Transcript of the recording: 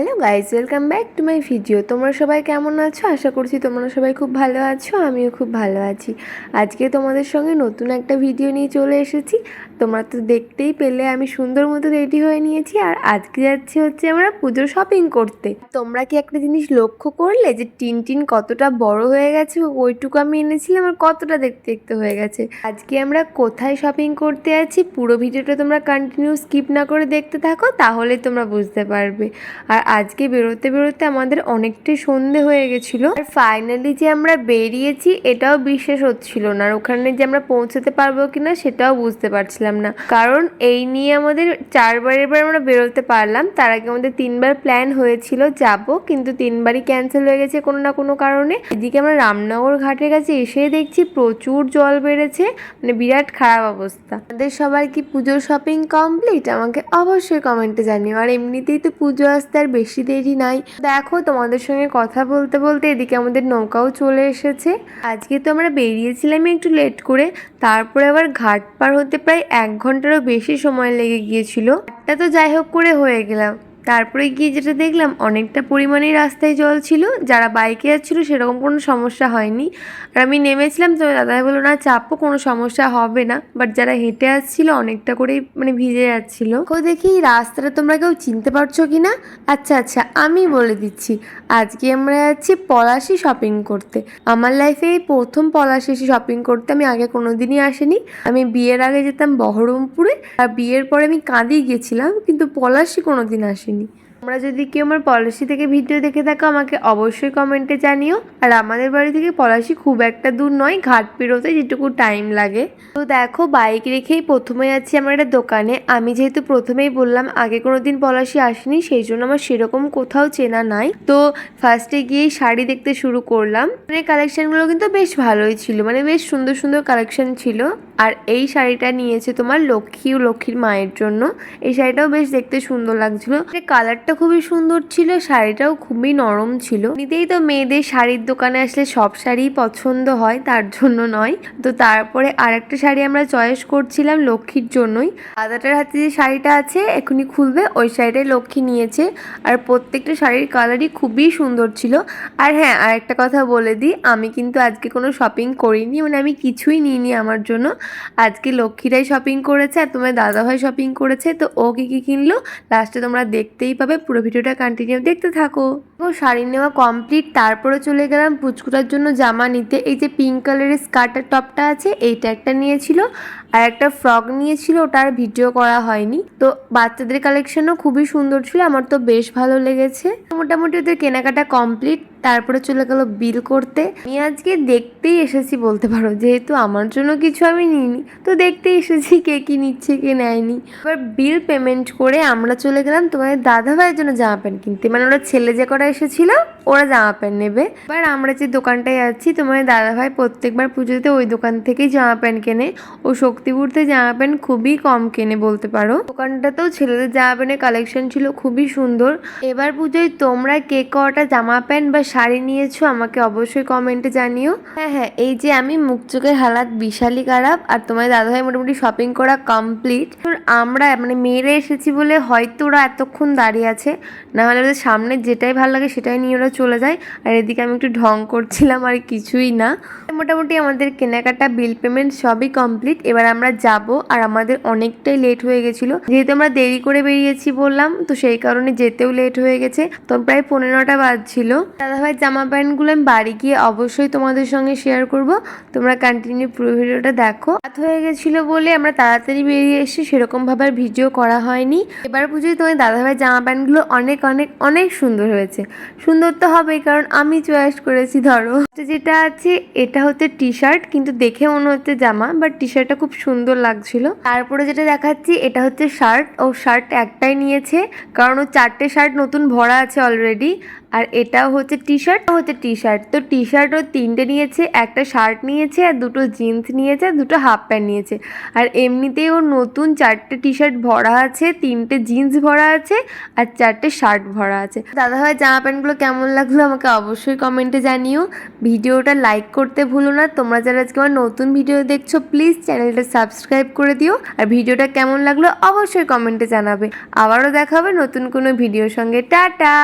Hello guys welcome back to my video. তোমরা সবাই কেমন আছো? আশা করছি তোমরা সবাই খুব ভালো আছো, আমিও খুব ভালো আছি। আজকে তোমাদের সঙ্গে নতুন একটা ভিডিও নিয়ে চলে এসেছি। তোমরা তো দেখতেই পেলে, আমি সুন্দর মতো রেডি হয়ে নিয়েছি আর আজকে যাচ্ছি হচ্ছে আমরা পুজোর শপিং করতে। তোমরা কি একটা জিনিস লক্ষ্য করলে যে টিন টিন কতটা বড় হয়ে গেছে? ওইটুকু আমি এনেছিলাম আর কতটা দেখতে দেখতে হয়ে গেছে। আজকে আমরা কোথায় শপিং করতে আছি পুরো ভিডিওটা তোমরা কন্টিনিউ স্কিপ না করে দেখতে থাকো, তাহলে তোমরা বুঝতে পারবে। আর আজকে বেরোতে বেরোতে আমাদের অনেকটাই সন্ধে হয়ে গেছিল। আর ফাইনালি যে আমরা বেরিয়েছি, এটাও বিশ্বাস হচ্ছিল না। আর ওখানে যে আমরা পৌঁছাতে পারব কিনা, সেটাও বুঝতে পারছিলাম না। কারণ এই নিয়ে আমাদের চারবার এবার আমরা বেরোতে পারলাম। তার আগে আমাদের তিনবার প্ল্যান হয়েছিল যাব, কিন্তু তিনবারই ক্যান্সেল হয়ে গেছে কোনো না কোনো কারণে। এদিকে আমরা রামনগর ঘাটের কাছে এসে দেখছি প্রচুর জল বেড়েছে মানে বিরাট খারাপ অবস্থা। আমাদের সবার কি পুজোর শপিং কমপ্লিট আমাকে অবশ্যই কমেন্টে জানিও। আর এমনিতেই তো পুজো আসতে আর বেশি দেরি নাই। দেখো, তোমাদের সঙ্গে কথা বলতে বলতে এদিকে আমাদের নৌকাও চলে এসেছে। আজকে তো আমরা বেরিয়েছিলাম একটু লেট করে, তারপরে আবার ঘাট পার হতে প্রায় এক ঘন্টারও বেশি সময় লেগে গিয়েছিল। এটা তো যাই হোক করে হয়ে গেলাম। তারপরে গিয়ে যেটা দেখলাম, অনেকটা পরিমাণেই রাস্তায় জল ছিল, যারা বাইকে যাচ্ছিল সেরকম কোনো সমস্যা হয়নি। আর আমি নেমেছিলাম তো দাদাই বলল, না চাপও কোনো সমস্যা হবে না। বাট যারা হেঁটে আসছিল, অনেকটা করেই মানে ভিজে যাচ্ছিল। তো দেখি রাস্তাটা তোমরা কেউ চিনতে পারছ কি না? আচ্ছা আচ্ছা আমি বলে দিচ্ছি। আজকে আমরা যাচ্ছি পলাশি শপিং করতে। আমার লাইফে এই প্রথম পলাশি এসে শপিং করতে, আমি আগে কোনো দিনই আসিনি। আমি বিয়ের আগে যেতাম বহরমপুরে, আর বিয়ের পরে আমি কাঁদি গেছিলাম, কিন্তু পলাশি কোনোদিন আসিনি তোমরা যদি কেউ আমার পলাশি থেকে ভিডিও দেখে থাকো, আমাকে অবশ্যই কমেন্টে জানিও। আর আমাদের বাড়ি থেকে পলাশি খুব একটা দূর নয়, ঘাট পেরোতে যেটুকু টাইম লাগে। তো দেখো বাইক রেখেই প্রথমে যাচ্ছি আমার একটা দোকানে। আমি যেহেতু প্রথমেই বললাম, আগে কোনো দিন পলাশি আসিনি, সেই জন্য আমার সেরকম কোথাও চেনা নাই। তো ফার্স্টে গিয়েই শাড়ি দেখতে শুরু করলাম। মানে কালেকশনগুলো কিন্তু বেশ ভালোই ছিল মানে বেশ সুন্দর সুন্দর কালেকশন ছিল। আর এই শাড়িটা নিয়েছে তোমার লক্ষ্মী ও লক্ষ্মীর মায়ের জন্য। এই শাড়িটাও বেশ দেখতে সুন্দর লাগছিল। কালারটা খুবই সুন্দর ছিল, শাড়িটাও খুবই নরম ছিল। নিতেই তো মেয়েদের শাড়ির দোকানে আসলে সব শাড়ি পছন্দ হয়, তার জন্য নয়। তো তারপরে আরেকটা শাড়ি আমরা চয়েস করছিলাম লক্ষ্মীর জন্যই। দাদাটার হাতে যে শাড়িটা আছে, এখনই খুলবে, ওই শাড়িটাই লক্ষ্মী নিয়েছে। আর প্রত্যেকটা শাড়ির কালারই খুবই সুন্দর ছিল। আর হ্যাঁ আর একটা কথা বলে দিই, আমি কিন্তু আজকে কোনো শপিং করিনি মানে আমি কিছুই নিইনি আমার জন্য। আজকে লক্ষ্মীরাই শপিং করেছে, আর তোমার দাদাভাই শপিং করেছে, তো ও কী কী কিনলো, লাস্টে তোমরা দেখতেই পাবে। পুরো ভিডিওটা কন্টিনিউ দেখতে থাকো। ও শাড়ি নেওয়া কমপ্লিট তারপরে চলে গেলাম পুচকুটার জন্য জামা নিতে। এই যে পিঙ্ক কালারের স্কার্টের টপটা আছে, এইটা একটা নিয়েছিল। আর একটা ফ্রক নিয়েছিল, ওটা আর ভিডিও করা হয়নি। তো বাচ্চাদের কালেকশনও খুবই সুন্দর ছিল, আমার তো বেশ ভালো লেগেছে। মোটামুটি ওদের কেনাকাটা কমপ্লিট তারপরে চলে গেল বিল করতে। আমি আজকে দেখতেই এসেছি বলতে পারো, যেহেতু আমার জন্য কিছু আমি নিইনি, তো দেখতেই এসেছি কে কি নিচ্ছে, কে নেয়নি। এবার বিল পেমেন্ট করে আমরা চলে গেলাম তোমাদের দাদা ভাইয়ের জন্য জামা প্যান্ট কিনতে। মানে ওরা ছেলে যে করা এসেছিল, ওরা জামা প্যান্ট নেবে। এবার আমরা যে দোকানটায় যাচ্ছি তোমার দাদা ভাই প্রত্যেকবার পুজোতে ওই দোকান থেকেই জামা প্যান্ট কেনে। ও শক্তিপুরতে জামা প্যান্ট খুবই কম কেনে বলতে পারো। দোকানটাতেও ছেলেদের জামা প্যান্টের কালেকশন ছিল খুবই সুন্দর। এবার পুজোয় তোমরা কে কটা জামা প্যান্ট বা শাড়ি নিয়েছো আমাকে অবশ্যই কমেন্টে জানিও। হ্যাঁ হ্যাঁ এই যে আমি মুখ চোখের হালাত বিশালই খারাপ, আর তোমার দাদাভাই মোটামুটি শপিং করা কমপ্লিট আমরা মানে মেয়েরা এসেছি বলে হয়তো ওরা এতক্ষণ দাঁড়িয়ে আছে। না হলে ওদের সামনে যেটাই ভালো লাগে সেটাই নিয়ে ওরা চলে যায়। আর এদিকে আমি একটু ঢং করছিলাম আর কিছুই না। মোটামুটি আমাদের কেনাকাটা বিল পেমেন্ট সবই কমপ্লিট এবার আমরা যাব আর আমাদের অনেকটাই লেট হয়ে গেছিল। যেহেতু আমরা দেরি করে বেরিয়েছি বললাম, তো সেই কারণে যেতেও লেট হয়ে গেছে। তো প্রায় পনেরোটা বাজছিল। দাদাভাই জামা প্যান্টগুলো আমি বাড়ি গিয়ে অবশ্যই তোমাদের সঙ্গে শেয়ার করব। তোমরা কন্টিনিউ পুরো ভিডিওটা দেখো। রাত হয়ে গেছিল বলে আমরা তাড়াতাড়ি বেরিয়ে এসে সেরকম ভাবে আর ভিডিও করা হয়নি। এবার পুজোয় তোমার দাদাভাই জামা প্যান্টগুলো অনেক অনেক অনেক সুন্দর হয়েছে। সুন্দর তো হবেই, কারণ আমি চয়েস করেছি, ধরো। যেটা আছে, এটা হচ্ছে টি শার্ট কিন্তু দেখে মনে হচ্ছে জামা বাট টি শার্টটা খুব সুন্দর লাগছিল। তারপরে যেটা দেখাচ্ছি, এটা হচ্ছে শার্ট। ও শার্ট একটাই নিয়েছে, কারণ ও চারটে শার্ট নতুন ভরা আছে অলরেডি আর এটাও হচ্ছে টি শার্ট হচ্ছে টি শার্ট তো টি শার্টও তিনটে নিয়েছে, একটা শার্ট নিয়েছে আর দুটো জিন্স নিয়েছে আর দুটো হাফ প্যান্ট নিয়েছে। আর এমনিতেই ওর নতুন চারটে টি শার্ট ভরা আছে, তিনটে জিন্স ভরা আছে আর চারটে শার্ট ভরা আছে। দাদা দাদাভাই, জামা প্যান্টগুলো কেমন লাগল আমাকে অবশ্যই কমেন্টে জানিও। ভিডিওটা লাইক করতে ভুলো না। তোমরা যারা আজকে আমার নতুন ভিডিও দেখছ প্লিজ চ্যানেলটা সাবস্ক্রাইব করে দিও। আর ভিডিওটা কেমন লাগল, অবশ্যই কমেন্টে জানাবে। আবারও দেখা হবে নতুন কোনো ভিডিওর সঙ্গে। টাটা!